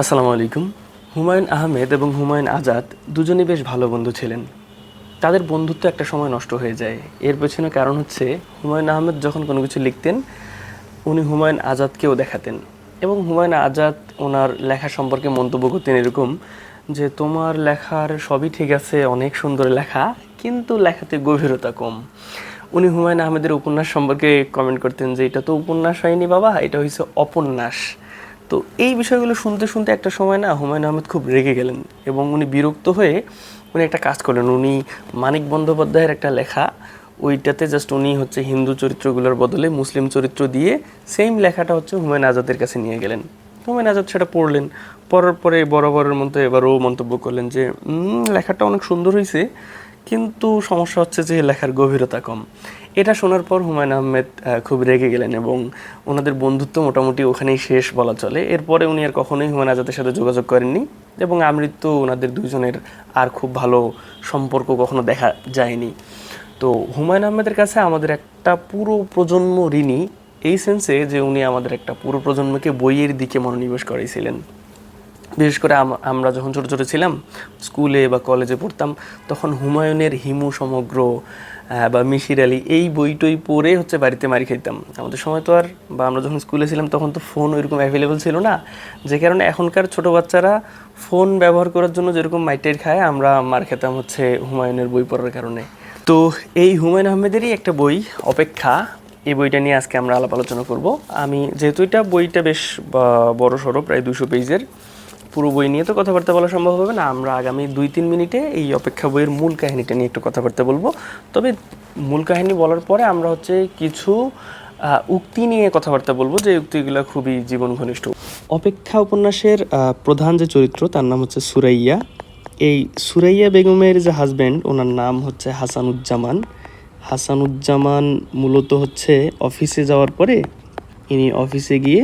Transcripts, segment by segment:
আসসালামু আলাইকুম। হুমায়ুন আহমেদ এবং হুমায়ুন আজাদ দুজনেই বেশ ভালো বন্ধু ছিলেন। তাদের বন্ধুত্ব একটা সময় নষ্ট হয়ে যায়। এর পেছনে কারণ হচ্ছে হুমায়ুন আহমেদ যখন কোনো কিছু লিখতেন, উনি হুমায়ুন আজাদকেও দেখাতেন এবং হুমায়ুন আজাদ ওনার লেখা সম্পর্কে মন্তব্য করতেন এরকম যে, তোমার লেখার সবই ঠিক আছে, অনেক সুন্দর লেখা, কিন্তু লেখাতে গভীরতা কম। উনি হুমায়ুন আহমেদের উপন্যাস সম্পর্কে কমেন্ট করতেন যে, এটা তো উপন্যাস হয়নি বাবা, এটা হয়েছে অপন্যাস। তো এই বিষয়গুলো শুনতে শুনতে একটা সময় না হুমায়ুন আহমেদ খুব রেগে গেলেন এবং উনি বিরক্ত হয়ে উনি একটা কাজ করলেন। উনি মানিক বন্দ্যোপাধ্যায়ের একটা লেখা, ওইটাতে জাস্ট উনি হচ্ছে হিন্দু চরিত্রগুলোর বদলে মুসলিম চরিত্র দিয়ে সেম লেখাটা হচ্ছে হুমায়ুন আজাদের কাছে নিয়ে গেলেন। হুমায়ুন আজাদ সেটা পড়লেন, পড়ার পরে বরাবরের মতো এবারও মন্তব্য করলেন যে লেখাটা অনেক সুন্দর হয়েছে কিন্তু সমস্যা হচ্ছে যে লেখার গভীরতা কম। এটা শোনার পর হুমায়ুন আহমেদ খুব রেগে গেলেন এবং ওনাদের বন্ধুত্ব মোটামুটি ওখানেই শেষ বলা চলে। এরপরে উনি আর কখনোই হুমায়ুন আজাদের সাথে যোগাযোগ করেননি এবং আমৃত্যু ওনাদের দুজনের আর খুব ভালো সম্পর্ক কখনো দেখা যায়নি। তো হুমায়ুন আহমেদের কাছে আমাদের একটা পুরো প্রজন্ম ঋণী, এই সেন্সে যে উনি আমাদের একটা পুরো প্রজন্মকে বইয়ের দিকে মনোনিবেশ করেছিলেন বিশেষ করে আমরা যখন ছোটো ছোটো ছিলাম, স্কুলে বা কলেজে পড়তাম, তখন হুমায়ুনের হিমু সমগ্র বা মিশির আলী, এই বইটই পড়ে হচ্ছে বাড়িতে মারি খাইতাম। আমাদের সময় তো আর বা আমরা যখন স্কুলে ছিলাম তখন তো ফোন ওইরকম অ্যাভেলেবল ছিল না। যে কারণে এখনকার ছোট বাচ্চারা ফোন ব্যবহার করার জন্য যেরকম মাইটের খায়, আমরা মার খেতাম হচ্ছে হুমায়ুনের বই পড়ার কারণে। তো এই হুমায়ুন আহমেদেরই একটা বই, অপেক্ষা। এই বইটা নিয়ে আজকে আমরা আলাপ আলোচনা করব। আমি যেহেতু এটা বইটা বেশ বড় সড়ো প্রায় দুশো পেজের পুরো বই নিয়ে তো কথাবার্তা বলা সম্ভব হবে না। আমরা আগামী দুই তিন মিনিটে এই অপেক্ষা বইয়ের মূল কাহিনীটা নিয়ে একটু কথাবার্তা বলব। তবে মূল কাহিনী বলার পরে আমরা হচ্ছে কিছু উক্তি নিয়ে কথাবার্তা বলব যে উক্তিগুলো খুবই জীবন ঘনিষ্ঠ অপেক্ষা উপন্যাসের প্রধান যে চরিত্র তার নাম হচ্ছে সুরাইয়া। এই সুরাইয়া বেগমের যে হাজব্যান্ড ওনার নাম হচ্ছে হাসানুজ্জামান। হাসানুজ্জামান মূলত হচ্ছে অফিসে যাওয়ার পরে ইনি অফিসে গিয়ে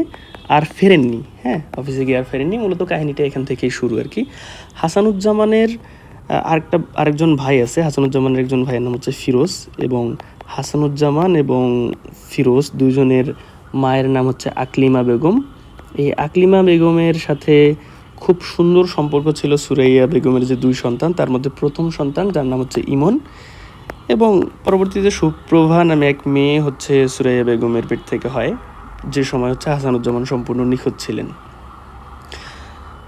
আর ফেরেননি হ্যাঁ? অফিসে গিয়ে আর ফেরেননি। মূলত কাহিনীটা এখান থেকেই শুরু আর কি। হাসানুজ্জামানের আরেকটা, আরেকজন ভাই আছে। হাসানুজ্জামানের একজন ভাইয়ের নাম হচ্ছে ফিরোজ এবং হাসানুজ্জামান এবং ফিরোজ দুজনের মায়ের নাম হচ্ছে আকলিমা বেগম। এই আকলিমা বেগমের সাথে খুব সুন্দর সম্পর্ক ছিল সুরাইয়া বেগমের যে দুই সন্তান, তার মধ্যে প্রথম সন্তান, যার নাম হচ্ছে ইমন। এবং পরবর্তীতে সুপ্রভা নামে এক মেয়ে হচ্ছে সুরাইয়া বেগমের পেট থেকে হয়। যে সময় হচ্ছে হাসানুজ্জামান সম্পূর্ণ নিখোঁজ ছিলেন।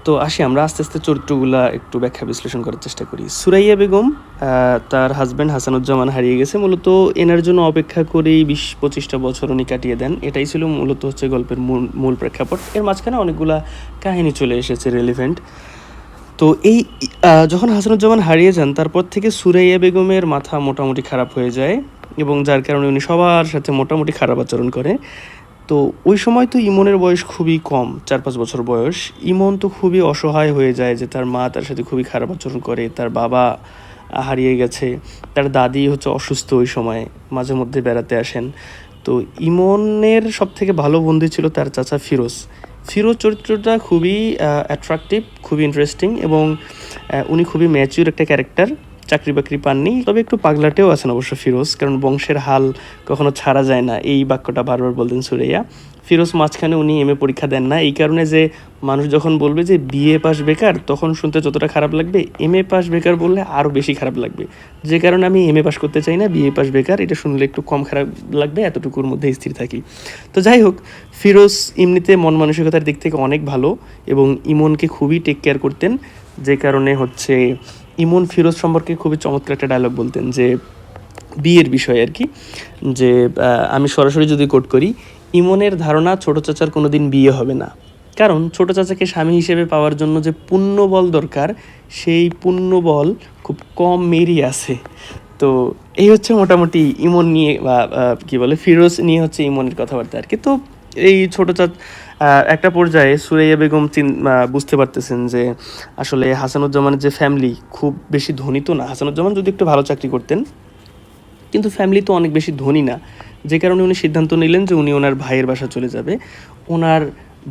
তো আসি আমরা, আস্তে আস্তে চরিত্রগুলা একটু ব্যাখ্যা বিশ্লেষণ করার চেষ্টা করি। সুরাইয়া বেগম তার হাজব্যান্ড হাসানুজ্জামান হারিয়ে গেছে। মূলত এনার জন্য অপেক্ষা করেই বিশ পঁচিশটা বছর উনি কাটিয়ে দেন। এটাই ছিল মূলত হচ্ছে গল্পের মূল মূল প্রেক্ষাপট। এর মাঝখানে অনেকগুলা কাহিনী চলে এসেছে রেলিভেন্ট তো এই যখন হাসানুজ্জামান হারিয়ে যান, তারপর থেকে সুরাইয়া বেগমের মাথা মোটামুটি খারাপ হয়ে যায় এবং যার কারণে উনি সবার সাথে মোটামুটি খারাপ আচরণ করে। তো ওই সময় তো ইমনের বয়স খুবই কম চার পাঁচ বছর বয়স। ইমন তো খুবই অসহায় হয়ে যায় যে তার মা তার সাথে খুবই খারাপ আচরণ করে, তার বাবা হারিয়ে গেছে, তার দাদি হচ্ছে অসুস্থ ওই সময়, মাঝে মধ্যে বেড়াতে আসেন। তো ইমনের সব থেকে ভালো বন্ধু ছিল তার চাচা ফিরোজ। ফিরোজ চরিত্রটা খুবই অ্যাট্রাকটিভ খুবই ইন্টারেস্টিং এবং উনি খুবই ম্যাচিউর একটা ক্যারেক্টার চাকরি বাকরি পাননি। তবে একটু পাগলাটেও আছেন অবশ্য ফিরোজ, কারণ বংশের হাল কখনো ছাড়া যায় না। এই বাক্যটা বারবার বলতেন সুরেইয়া। ফিরোজ, মাঝখানে উনি এমএ পরীক্ষা দেন না। এই কারণে যে মানুষ যখন বলবে যে বিএ পাস বেকার, তখন শুনতে যতটা খারাপ লাগবে, এমএ পাস বেকার বললে আরও বেশি খারাপ লাগবে। যে কারণে আমি এমএ পাস করতে চাই না, বিএ পাস বেকার, এটা শুনলে একটু কম খারাপ লাগবে, এতটুকুর মধ্যে স্থির থাকি। তো যাই হোক, ফিরোজ এমনিতে মন মানসিকতার দিক থেকে অনেক ভালো এবং ইমনকে খুবই টেক কেয়ার করতেন, যে কারণে হচ্ছে ইমন ফিরোজ সম্পর্কে খুবই চমৎকার একটা ডায়লগ বলতেন যে বিয়ের বিষয় আর কি যে আমি সরাসরি যদি কোট করি ইমনের ধারণা ছোট চাচার কোনো দিন বিয়ে হবে না। কারণ ছোট চাচাকে স্বামী হিসেবে পাওয়ার জন্য যে পুণ্যবল দরকার সেই পুণ্যবল খুব কম মেয়েরই আছে। তো এই হচ্ছে মোটামুটি ইমন নিয়ে বা কী বলে ফিরোজ নিয়ে হচ্ছে ইমনের কথাবার্তা আর কি। তো এই ছোটো আহ, একটা পর্যায়ে সুরাইয়া বেগম বুঝতে পারতেছেন যে আসলে হাসানুজ্জামানের যে ফ্যামিলি খুব বেশি ধনী তো না। হাসানুজ্জামান যদি একটু ভালো চাকরি করতেন, কিন্তু ফ্যামিলি তো অনেক বেশি ধনী না। যে কারণে উনি সিদ্ধান্ত নিলেন যে উনি ওনার ভাইয়ের বাসা চলে যাবে। ওনার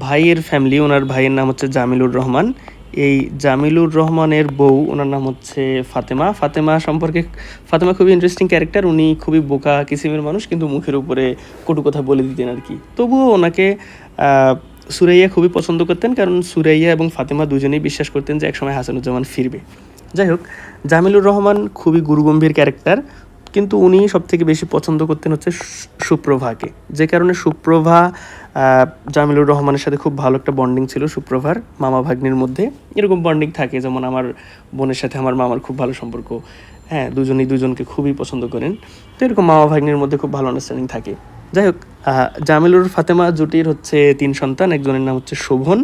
ভাইয়ের ফ্যামিলি ওনার ভাইয়ের নাম হচ্ছে জামিলুর রহমান। এই জামিলুর রহমানের বউ, ওনার নাম হচ্ছে ফাতেমা। ফাতেমা সম্পর্কে, ফাতেমা খুবই ইন্টারেস্টিং ক্যারেক্টার উনি খুবই বোকা কিসিমের মানুষ, কিন্তু মুখের উপরে কটু কথা বলে দিতেন আর কি। তবুও ওনাকে সুরাইয়া খুবই পছন্দ করতেন, কারণ সুরাইয়া এবং ফাতেমা দুজনেই বিশ্বাস করতেন যে একসময় হাসানুজ্জামান ফিরবে। যাই হোক, জামিলুর রহমান খুবই গুরুগম্ভীর ক্যারেক্টার কিন্তু উনি সব থেকে বেশি পছন্দ করতেন হচ্ছে সুপ্রভাকে। যে কারণে সুপ্রভা জামিলুর রহমানের সাথে খুব ভালো একটা বন্ডিং ছিল সুপ্রভার মামা ভাগ্নির মধ্যে। এরকম বন্ডিং থাকে, যেমন আমার বোনের সাথে আমার মামার খুব ভালো সম্পর্ক। হ্যাঁ দুজনেই দুজনকে খুবই পছন্দ করেন। তো এরকম মামা ভাগ্নির মধ্যে খুব ভালো আন্ডারস্ট্যান্ডিং থাকে। যাই হোক জামিলুর ফাতেমা জুটির হচ্ছে তিন সন্তান, একজনের নাম হচ্ছে শোভন,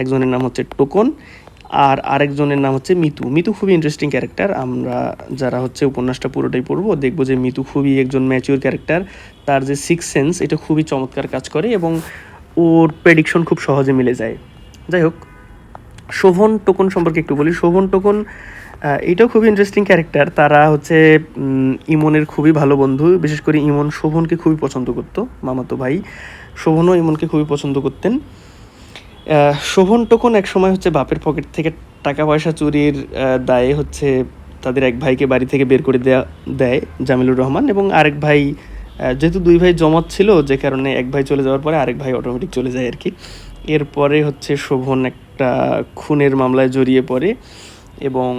একজনের নাম হচ্ছে টোকন। আর আরেকজনের নাম হচ্ছে মিতু। মিতু খুবই ইন্টারেস্টিং ক্যারেক্টার আমরা যারা হচ্ছে উপন্যাসটা পুরোটাই পড়ব, দেখব যে মিতু খুবই একজন ম্যাচিওর ক্যারেক্টার তার যে সিক্স সেন্স এটা খুবই চমৎকার কাজ করে এবং ওর প্রেডিকশন খুব সহজে মিলে যায়। যাই হোক, শোভন টোকন সম্পর্কে একটু বলি। শোভন টোকন এটাও খুবই ইন্টারেস্টিং ক্যারেক্টার তারা হচ্ছে ইমনের খুবই ভালো বন্ধু। বিশেষ করে ইমন শোভনকে খুবই পছন্দ করতো, মামাতো ভাই। শোভনও ইমনকে খুবই পছন্দ করতেন। শোভন টোকন এক সময় হচ্ছে বাপের পকেট থেকে টাকা পয়সা চুরির দায়ে হচ্ছে তাদের এক ভাইকে বাড়ি থেকে বের করে দেয়া, দেয় জামিলুর রহমান এবং আরেক ভাই যেহেতু দুই ভাই জমত ছিল, যে কারণে এক ভাই চলে যাওয়ার পরে আরেক ভাই অটোমেটিক চলে যায় আর কি এরপরে হচ্ছে শোভন একটা খুনের মামলায় জড়িয়ে পড়ে এবং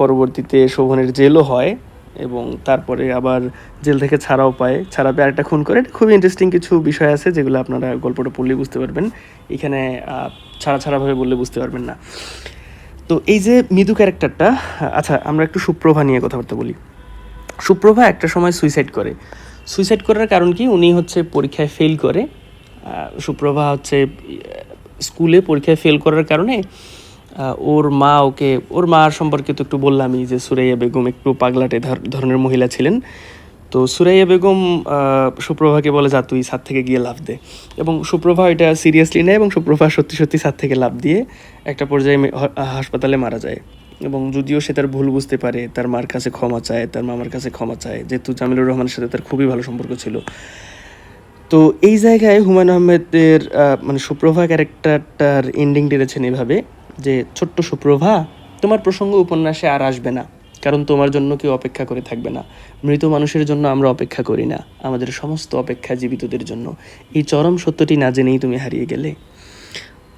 পরবর্তীতে শোভনের জেলও হয়। এবং তারপরে আবার জেল থেকে ছাড়াও পায় ছাড়া পেয়ে আরেকটা খুন করে খুবই ইন্টারেস্টিং কিছু বিষয় আছে যেগুলো আপনারা গল্পটা পড়লেই বুঝতে পারবেন। এখানে ছাড়া ছাড়াভাবে বললে বুঝতে পারবেন না। তো এই যে মৃদু ক্যারেক্টারটা আচ্ছা আমরা একটু সুপ্রভা নিয়ে কথাবার্তা বলি। সুপ্রভা একটা সময় সুইসাইড করে। সুইসাইড করার কারণ কি? উনি হচ্ছে পরীক্ষায় ফেল করে। সুপ্রভা হচ্ছে স্কুলে পরীক্ষায় ফেল করার কারণে ওর মা ওকে, ওর মা সম্পর্কে তো একটু বললামই যে সুরাইয়া বেগম একটু পাগলাটে ধর- ধরনের মহিলা ছিলেন। তো সুরাইয়া বেগম সুপ্রভাকে বলে, যা, তুই ছাদ থেকে গিয়ে লাভ দে। এবং সুপ্রভা এটা সিরিয়াসলি নেয় এবং সুপ্রভা সত্যি সত্যি ছাদ থেকে লাভ দিয়ে একটা পর্যায়ে হাসপাতালে মারা যায়। এবং যদিও সে তার ভুল বুঝতে পারে, তার মার কাছে ক্ষমা চায়, তার মামার কাছে ক্ষমা চায়, যেহেতু জামিলুর রহমানের সাথে তার খুবই ভালো সম্পর্ক ছিল। তো এই জায়গায় হুমায়ুন আহমেদের মানে সুপ্রভা ক্যারেক্টারটার এন্ডিং টেনেছেন এভাবে। যে, ছোট্ট সুপ্রভা, তোমার প্রসঙ্গ উপন্যাসে আর আসবে না, কারণ তোমার জন্য কেউ অপেক্ষা করে থাকবে না। মৃত মানুষের জন্য আমরা অপেক্ষা করি না, আমাদের সমস্ত অপেক্ষা জীবিতদের জন্য। এই চরম সত্যটি না জেনেই তুমি হারিয়ে গেলে।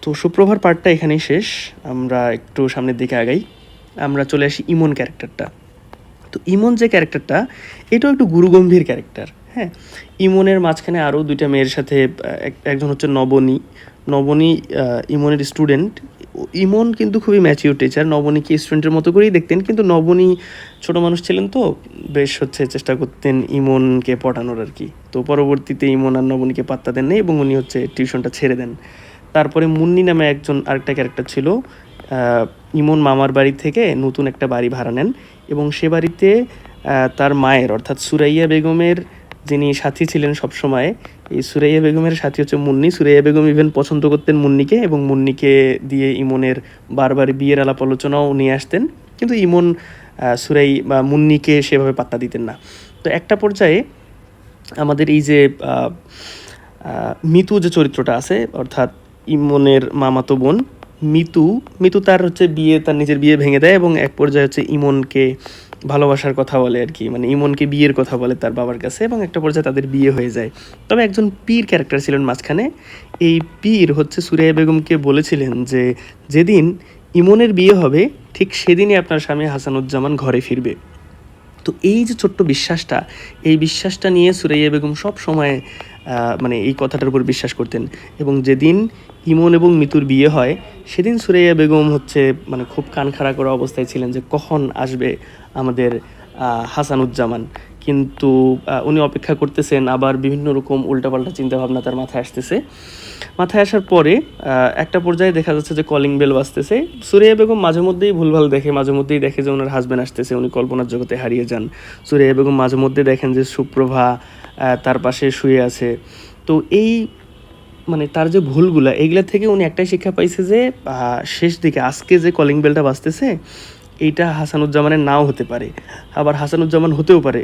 তো সুপ্রভার পার্টটা এখানেই শেষ। আমরা একটু সামনের দিকে আগাই। আমরা চলে আসি ইমন ক্যারেক্টারটা। তো ইমন যে ক্যারেক্টারটা, এটাও একটু গুরুগম্ভীর ক্যারেক্টার হ্যাঁ? ইমনের মাঝখানে আরও দুইটা মেয়ের সাথে একজন হচ্ছে নবনী নবনী ইমনের স্টুডেন্ট ইমন কিন্তু খুবই ম্যাচিউর টিচার নবনীকে স্টুডেন্টের মতো করেই দেখতেন, কিন্তু নবনী ছোট মানুষ ছিলেন তো, বেশ হচ্ছে চেষ্টা করতেন ইমনকে পটানোর আর কি। তো পরবর্তীতে ইমন আর নবনীকে পাত্তা দেন এবং উনি হচ্ছে টিউশনটা ছেড়ে দেন। তারপরে মুন্নি নামে একজন আরেকটা ক্যারেক্টার ছিল ইমন মামার বাড়ি থেকে নতুন একটা বাড়ি ভাড়া নেন এবং সে বাড়িতে তার মায়ের অর্থাৎ সুরাইয়া বেগমের যিনি সাথী ছিলেন সবসময় এই সুরাইয়া বেগমের সাথী হচ্ছে মুন্নি। সুরাইয়া বেগম ইভেন পছন্দ করতেন মুন্নিকে এবং মুন্নিকে দিয়ে ইমনের বারবার বিয়ের আলাপ আলোচনাও নিয়ে আসতেন। কিন্তু ইমন সুরাই বা মুন্নিকে সেভাবে পাত্তা দিতেন না। তো একটা পর্যায়ে আমাদের এই যে মিতু যে চরিত্রটা আছে, অর্থাৎ ইমনের মামাতো বোন, মিতু মিতু তার হচ্ছে বিয়ে, তার নিজের বিয়ে ভেঙে দেয় এবং এক পর্যায়ে হচ্ছে ইমনকে ভালোবাসার কথা বলে আর কি। মানে ইমনকে বিয়ের কথা বলে তার বাবার কাছে এবং একটা পর্যায়ে তাদের বিয়ে হয়ে যায়। তবে একজন পীর ক্যারেক্টার ছিলেন মাঝখানে। এই পীর হচ্ছে সুরাইয়া বেগমকে বলেছিলেন যে, যেদিন ইমনের বিয়ে হবে, ঠিক সেদিনই আপনার স্বামী হাসানুজ্জামান ঘরে ফিরবে। তো এই যে ছোট্ট বিশ্বাসটা, এই বিশ্বাসটা নিয়ে সুরাইয়া বেগম সব সময় মানে এই কথাটার উপর বিশ্বাস করতেন। এবং যেদিন ইমন এবং মিতুর বিয়ে হয়, সেদিন সুরাইয়া বেগম হচ্ছে মানে খুব কান খাড়া করা অবস্থায় ছিলেন যে কখন আসবে আমাদের হাসানুজ্জামান। কিন্তু উনি অপেক্ষা করতেছেন, আবার বিভিন্ন রকম উল্টাপাল্টা চিন্তাভাবনা তার মাথায় আসতেছে। মাথায় আসার পরে একটা পর্যায়ে দেখা যাচ্ছে যে কলিং বেল বাজতেছে। সুরিয়া বেগম মাঝে মধ্যেই ভুলভাল দেখে, মাঝে মধ্যেই দেখে যে ওনার হাজব্যান্ড আসতেছে, উনি কল্পনার জগতে হারিয়ে যান। সুরিয়া বেগম মাঝে মধ্যে দেখেন যে সুপ্রভা তার পাশে শুয়ে আছে। তো এই মানে তার যে ভুলগুলা, এইগুলা থেকে উনি একটাই শিক্ষা পাইছে যে শেষ দিকে, আজকে যে কলিং বেলটা বাজতেছে এইটা হাসানুজ্জামানের নাও হতে পারে। আবার হাসানুজ্জামান হতেও পারে।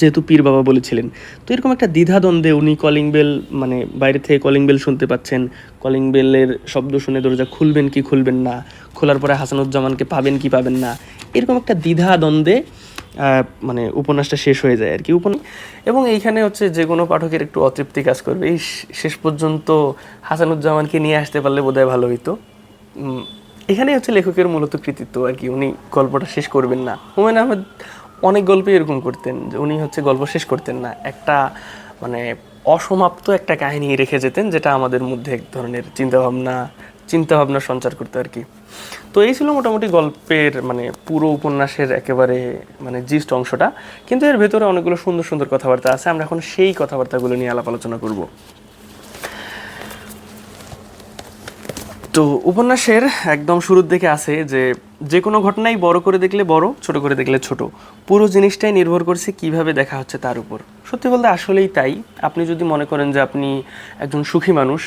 যেহেতু পীর বাবা বলেছিলেন। তো এরকম একটা দ্বিধাদ্বন্দ্বে উনি কলিং বেল মানে বাইরে থেকে কলিং বেল শুনতে পাচ্ছেন। কলিং বেলের শব্দ শুনে দরজা খুলবেন কি খুলবেন না? খোলার পরে হাসানুজ্জামানকে পাবেন কি পাবেন না? এরকম একটা দ্বিধাদ্বন্দ্বে মানে উপন্যাসটা শেষ হয়ে যায় আর কি। উপন এবং এইখানে হচ্ছে যে কোনো পাঠকের একটু অতৃপ্তি কাজ করবে। এই শেষ পর্যন্ত হাসানুজ্জামানকে নিয়ে আসতে পারলে বোধহয় ভালো হইতো। এখানেই হচ্ছে লেখকের মূলত কৃতিত্ব আর কি, উনি গল্পটা শেষ করবেন না। হুমায়ুন আহমেদ অনেক গল্পে এরকম করতেন যে উনি হচ্ছে গল্প শেষ করতেন না। একটা মানে অসমাপ্ত একটা কাহিনী রেখে যেতেন, যেটা আমাদের মধ্যে এক ধরনের চিন্তাভাবনা চিন্তাভাবনা সঞ্চার করতে আর কি। তো এই ছিল মোটামুটি গল্পের মানে পুরো উপন্যাসের একেবারে মানে জিস্ট অংশটা। কিন্তু এর ভেতরে অনেকগুলো সুন্দর সুন্দর কথাবার্তা আছে, আমরা এখন সেই কথাবার্তাগুলো নিয়ে আলাপ আলোচনা করব। তো উপন্যাসের একদম শুরুর দিকে আছে যে যে কোনো ঘটনাই বড় করে দেখলে বড়, ছোট করে দেখলে ছোট। পুরো জিনিসটাই নির্ভর করছে কীভাবে দেখা হচ্ছে তার উপর। সত্যি বলতে আসলেই তাই। আপনি যদি মনে করেন যে আপনি একজন সুখী মানুষ,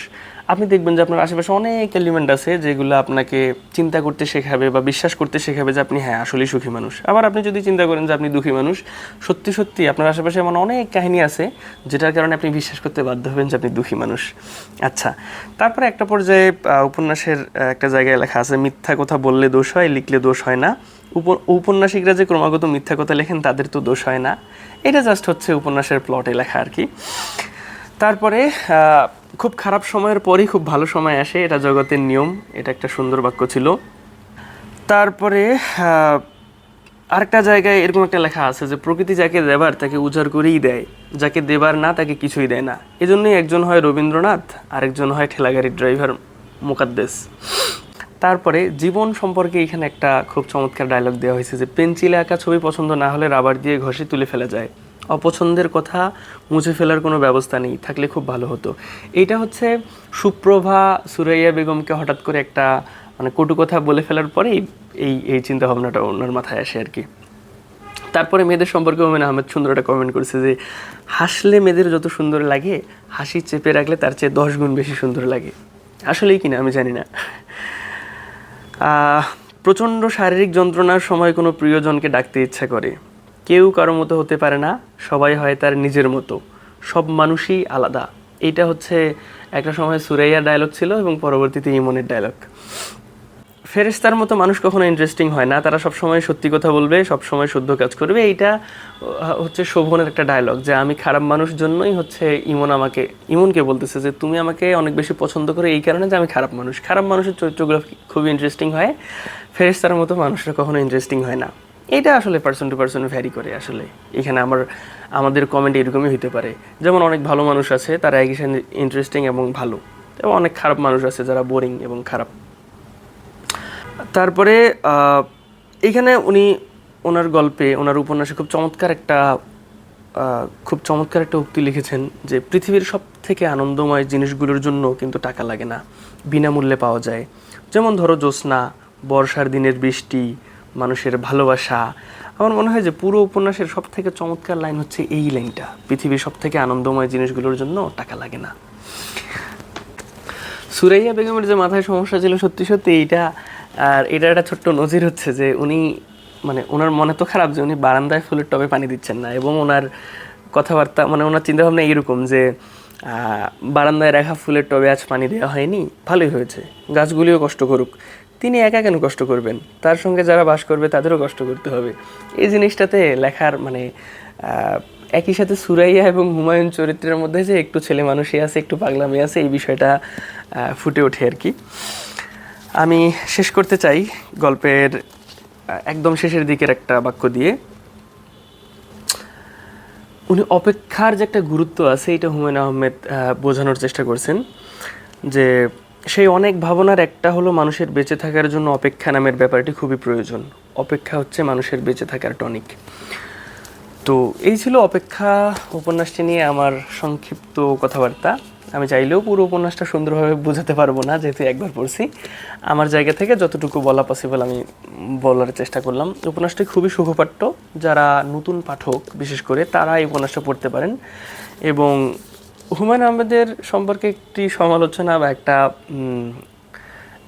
আপনি দেখবেন যে আপনার আশেপাশে অনেক এলিমেন্ট আছে যেগুলো আপনাকে চিন্তা করতে শেখাবে বা বিশ্বাস করতে শেখাবে যে আপনি হ্যাঁ আসলেই সুখী মানুষ। আবার আপনি যদি চিন্তা করেন যে আপনি দুঃখী মানুষ, সত্যি সত্যি আপনার আশেপাশে এমন অনেক কাহিনী আছে যেটার কারণে আপনি বিশ্বাস করতে বাধ্য হবেন যে আপনি দুঃখী মানুষ। আচ্ছা তারপরে একটা পর্যায়ে উপন্যাসের একটা জায়গায় লেখা আছে, মিথ্যা কথা বললে দোষ হয় লিখলে দোষ হয় না। উপন্যাসিকরা যে ক্রমাগত মিথ্যা কথা লেখেন, তাদের তো দোষ হয় না। এটা জাস্ট হচ্ছে উপন্যাসের প্লটে লেখা আর কি তারপরে খুব খারাপ সময়ের পরই খুব ভালো সময় আসে। এটা জগতের নিয়ম, এটা একটা সুন্দর বাক্য ছিল। তারপরে আরেকটা জায়গায় এরকম একটা লেখা আছে যে, প্রকৃতি যাকে দেবার তাকে উজাড় করেই দেয়। যাকে দেবার না, তাকে কিছুই দেয় না। এজন্যই একজন হয় রবীন্দ্রনাথ, আরেকজন হয় ঠেলাগাড়ির ড্রাইভার মুকাদ্দেস। তারপরে জীবন সম্পর্কে এখানে একটা খুব চমৎকার ডায়লগ দেওয়া হয়েছে যে, পেন্সিলে আঁকা ছবি পছন্দ না হলে রাবার দিয়ে ঘষে তুলে ফেলা যায়। অপছন্দের কথা মুছে ফেলার কোনো ব্যবস্থা নেই, থাকলে খুব ভালো হতো। এইটা হচ্ছে সুপ্রভা সুরাইয়া বেগমকে হঠাৎ করে একটা মানে কটু কথা বলে ফেলার পরেই এই এই চিন্তা ভাবনাটা ওনার মাথায় আসে আর কি। তারপরে মেয়েদের সম্পর্কে ওমেন আহমেদ সুন্দর একটা কমেন্ট করেছে যে, হাসলে মেয়েদের যত সুন্দর লাগে, হাসি চেপে রাখলে তার চেয়ে দশ গুণ বেশি সুন্দর লাগে। আসলেই কিনা, আমি জানি না। প্রচণ্ড শারীরিক যন্ত্রণার সময় কোনো প্রিয়জনকে ডাকতে ইচ্ছা করে। কেউ কারও মতো হতে পারে না, সবাই হয় তার নিজের মতো। সব মানুষই আলাদা। এটা হচ্ছে একটা সময় সুরাইয়া ডায়লগ ছিল এবং পরবর্তীতে ইমনের ডায়লগ ফেরেশতার মতো মানুষ কখনো ইন্টারেস্টিং হয় না। তারা সব সময় সত্যি কথা বলবে সব সময় শুদ্ধ কাজ করবে। এইটা হচ্ছে শোভনের একটা ডায়লগ যে আমি খারাপ মানুষ জন্যই হচ্ছে ইমন আমাকে, ইমনকে বলতেছে যে তুমি আমাকে অনেক বেশি পছন্দ করে এই কারণে যে আমি খারাপ মানুষ। খারাপ মানুষের চরিত্রগুলো খুবই ইন্টারেস্টিং হয়। ফেরেস্তার মতো মানুষরা কখনো ইন্টারেস্টিং হয় না। এটা আসলে পার্সন টু পার্সন ভ্যারি করে আসলে। এখানে আমার, আমাদের কমেন্ট এরকমই হতে পারে। যেমন অনেক ভালো মানুষ আছে, তারা একই ইন্টারেস্টিং এবং ভালো। এবং অনেক খারাপ মানুষ আছে যারা বোরিং এবং খারাপ। তারপরে এইখানে উনি ওনার গল্পে, ওনার উপন্যাসে খুব চমৎকার একটা খুব চমৎকার একটা উক্তি লিখেছেন যে পৃথিবীর সব থেকে আনন্দময় জিনিসগুলোর জন্য কিন্তু টাকা লাগে না, বিনামূল্যে পাওয়া যায়। যেমন ধরো জ্যোৎস্না, বর্ষার দিনের বৃষ্টি, মানুষের ভালোবাসা। আমার মনে হয় যে পুরো উপন্যাসের সব থেকে চমৎকার লাইন হচ্ছে এই লাইনটা, পৃথিবীর সব থেকে আনন্দময় জিনিসগুলোর জন্য টাকা লাগে না। সুরাইয়া বেগমের যে মাথায় সমস্যা ছিল সত্যি সত্যি এইটা আর এটা একটা ছোট্ট নজির হচ্ছে যে উনি মানে ওনার মনে তো খারাপ যে উনি বারান্দায় ফুলের টবে পানি দিচ্ছেন না এবং ওনার কথাবার্তা মানে ওনার চিন্তাভাবনা এইরকম যে বারান্দায় রাখা ফুলের টবে আজ পানি দেওয়া হয়নি, ভালোই হয়েছে, গাছগুলিও কষ্ট করুক। তিনি একা কেন কষ্ট করবেন? তার সঙ্গে যারা বাস করবে তাদেরও কষ্ট করতে হবে। এই জিনিসটাতে লেখার মানে একই সাথে সুরাইয়া এবং হুমায়ুন চরিত্রের মধ্যে যে একটু ছেলে মানুষই আছে, একটু পাগলামি আছে, এই বিষয়টা ফুটে ওঠে আর কি। আমি শেষ করতে চাই গল্পের একদম শেষের দিকের একটা বাক্য দিয়ে। উনি অপেক্ষার যে একটা গুরুত্ব আছে, এটা হুমায়ুন আহমেদ বোঝানোর চেষ্টা করছেন যে সেই অনেক ভাবনার একটা হলো মানুষের বেঁচে থাকার জন্য অপেক্ষা নামের ব্যাপারটি খুবই প্রয়োজন। অপেক্ষা হচ্ছে মানুষের বেঁচে থাকার টনিক। তো এই ছিল অপেক্ষা উপন্যাসটি নিয়ে আমার সংক্ষিপ্ত কথাবার্তা। আমি চাইলেও পুরো উপন্যাসটা সুন্দরভাবে বোঝাতে পারব না, যেহেতু একবার পড়ছি। আমার জায়গা থেকে যতটুকু বলা পসিবল আমি বলার চেষ্টা করলাম। উপন্যাসটি খুবই সুখপাঠ্য। যারা নতুন পাঠক, বিশেষ করে, তারা এই উপন্যাসটা পড়তে পারেন। এবং হুমায়ুন আহমেদের সম্পর্কে একটি সমালোচনা বা একটা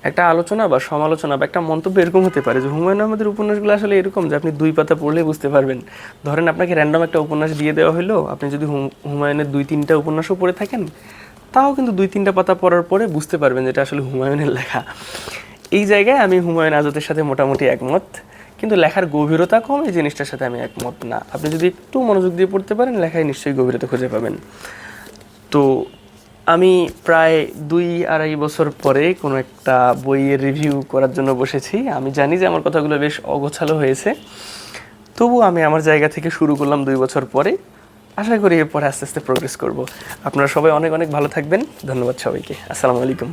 একটা আলোচনা বা সমালোচনা বা একটা মন্তব্য এরকম হতে পারে যে হুমায়ুন আহমেদের উপন্যাসগুলো আসলে এরকম যে আপনি দুই পাতা পড়লে বুঝতে পারবেন। ধরেন আপনাকে র্যান্ডম একটা উপন্যাস দিয়ে দেওয়া হলো। আপনি যদি হুম- হুমায়ুনের দুই তিনটা উপন্যাসও পড়ে থাকেন তাও কিন্তু দুই, তিনটা পাতা পড়ার পরে বুঝতে পারবেন যেটা আসলে হুমায়ুনের লেখা। এই জায়গায় আমি হুমায়ুন আজাদের সাথে মোটামুটি একমত, কিন্তু লেখার গভীরতা কম, এই জিনিসটার সাথে আমি একমত না। আপনি যদি একটু মনোযোগ দিয়ে পড়তে পারেন, লেখায় নিশ্চয়ই গভীরতা খুঁজে পাবেন। তো আমি প্রায় দুই, আড়াই বছর পরে কোনো একটা বইয়ের রিভিউ করার জন্য বসেছি। আমি জানি যে আমার কথাগুলো বেশ অগোছালো হয়েছে। তবু আমি আমার জায়গা থেকে শুরু করলাম দুই বছর পরে। আশা করি এরপরে আস্তে আস্তে প্রোগ্রেস করব। আপনারা সবাই অনেক অনেক ভালো থাকবেন। ধন্যবাদ সবাইকে। আসসালামু আলাইকুম।